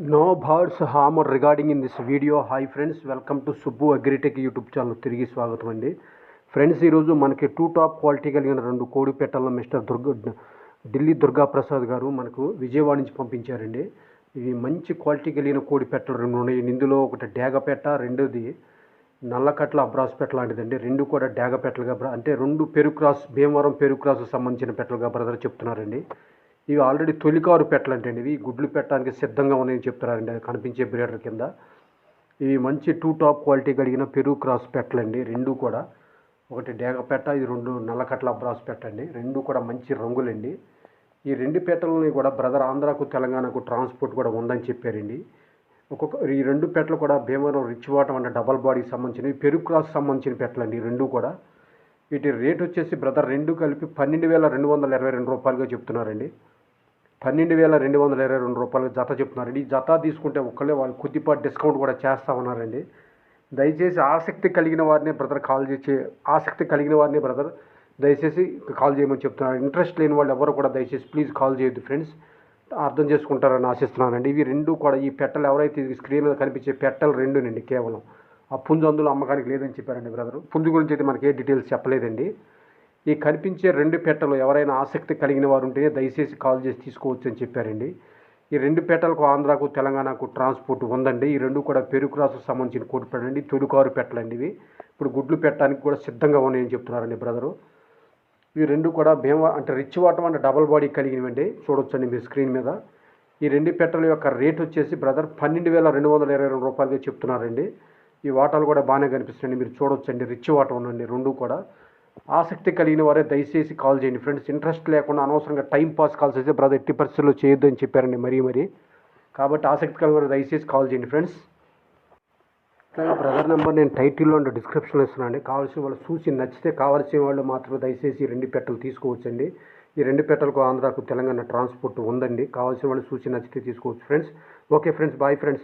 No birds hammer regarding in this video hi friends welcome to Subbu agritech YouTube channel తిరిగి స్వాగతం అండి friends ఈరోజు మనకి two top quality కలిగిన రెండు కోడి పెట్టలను మిస్టర్ దుర్గ ఢిల్లీ దుర్గా ప్రసాద్ గారు మనకు విజయవాడ నుంచి పంపించారండి. ఇవి మంచి క్వాలిటీ కలిగిన కోడి పెట్టలు రెండు ఉన్నాయి. ఇందులో ఒకటి డేగ పెట్ట రెండోది నల్లకట్ల అబ్రాస్ పెట్ట లాంటిదండి. రెండు కూడా డేగ పెట్టలుగా బ్ర- అంటే రెండు పెరుక్రాస్ భీమవరం పెరుక్రాస్ సంబంధించిన పెట్టలుగా బ్రదర్ చెప్తున్నారండి. ఇవి ఆల్రెడీ తొలికారు పెట్టలు ఇవి. గుడ్లు పెట్టడానికి సిద్ధంగా ఉన్నాయని చెప్తున్నారండి. అది కనిపించే బ్రీడర్ కింద. ఇవి మంచి టూ టాప్ క్వాలిటీ కలిగిన పెరుగు క్రాస్ పెట్టలండి. రెండు కూడా. ఒకటి డేగ పెట్ట ఇది రెండు నల్లకట్ల బ్రాస్ పెట్టండి. రెండు కూడా మంచి రంగులండి. ఈ రెండు పెట్టలని కూడా బ్రదర్ ఆంధ్రాకు తెలంగాణకు ట్రాన్స్పోర్ట్ కూడా ఉందని చెప్పారండి. ఒక్కొక్క ఈ రెండు పెట్టలు కూడా భీమవరం రిచ్ వాటం అంటే డబల్ బాడీకి సంబంధించినవి. పెరుగు క్రాస్ సంబంధించిన పెట్టలండి. ఈ రెండు కూడా. వీటి రేట్ వచ్చేసి బ్రదర్ రెండు కలిపి పన్నెండు వేల రెండు వందల ఇరవై రెండు రూపాయలుగా చెప్తున్నారండి. పన్నెండు వేల రెండు వందల ఇరవై రెండు రూపాయలు జత చెప్తున్నారండి. ఈ జత తీసుకుంటే ఒక్కళ్ళే వాళ్ళు కొద్దిపాటి డిస్కౌంట్ కూడా చేస్తూ ఉన్నారండి. దయచేసి ఆసక్తి కలిగిన వారిని బ్రదర్ కాల్ చేసి ఆసక్తి కలిగిన వారిని బ్రదర్ దయచేసి కాల్ చేయమని చెప్తున్నారు. ఇంట్రెస్ట్ లేని వాళ్ళు ఎవరు కూడా దయచేసి ప్లీజ్ కాల్ చేయొద్దు ఫ్రెండ్స్. అర్థం చేసుకుంటారని ఆశిస్తున్నానండి. ఇవి రెండు కూడా ఈ పెట్టలు ఎవరైతే స్క్రీన్ మీద కనిపించే పెట్టలు రెండునండి కేవలం. ఆ పుంజు అందులో అమ్మకానికి లేదని చెప్పారండి బ్రదర్. పుంజు గురించి అయితే మనకి ఏ డీటెయిల్స్ చెప్పలేదండి. ఈ కనిపించే రెండు పెట్టలు ఎవరైనా ఆసక్తి కలిగిన వారు ఉంటేనే దయచేసి కాల్ చేసి తీసుకోవచ్చు అని చెప్పారండి. ఈ రెండు పెట్టలకు ఆంధ్రాకు తెలంగాణకు ట్రాన్స్పోర్ట్ ఉందండి. ఈ రెండు కూడా పెరుగు క్రాసు సంబంధించిన కోటి పెట్టండి తొలికారు పెట్టలండి ఇవి. ఇప్పుడు గుడ్లు పెట్టడానికి కూడా సిద్ధంగా ఉన్నాయని చెప్తున్నారండి బ్రదరు. ఈ రెండు కూడా భీమ అంటే రిచ్ వాటం అంటే డబల్ బాడీ కలిగినవండి. చూడొచ్చండి మీ స్క్రీన్ మీద. ఈ రెండు పెట్టల యొక్క రేట్ వచ్చేసి బ్రదర్ పన్నెండు వేల రెండు వందల ఇరవై రెండు రూపాయలుగా చెప్తున్నారండి. ఈ వాటాలు కూడా బాగానే కనిపిస్తున్నాయి. మీరు చూడొచ్చండి. రిచ్ వాటర్ ఉందండి రెండు కూడా. ఆసక్తి కలిగిన వారే దయచేసి కాల్ చేయండి. ఫ్రెండ్స్ ఇంట్రెస్ట్ లేకుండా అనవసరంగా టైం పాస్ కాల్స్ అయితే బ్రదర్ ఎట్టి పరిస్థితుల్లో చేయొద్దు అని చెప్పారండి మరీ మరీ. కాబట్టి ఆసక్తి కలిగిన వారు దయచేసి కాల్ చేయండి. ఫ్రెండ్స్ అట్లాగే బ్రదర్ నెంబర్ నేను టైటిల్లో అండ్ డిస్క్రిప్షన్లో ఇస్తున్నానండి. కావాల్సిన వాళ్ళు చూసి నచ్చితే కావాల్సిన వాళ్ళు మాత్రమే దయచేసి రెండు పెట్టలు తీసుకోవచ్చండి. ఈ రెండు పెట్టలకు ఆంధ్రాకు తెలంగాణ ట్రాన్స్పోర్ట్ ఉందండి. కావాల్సిన వాళ్ళు చూసి నచ్చితే తీసుకోవచ్చు. Friends okay friends bye friends.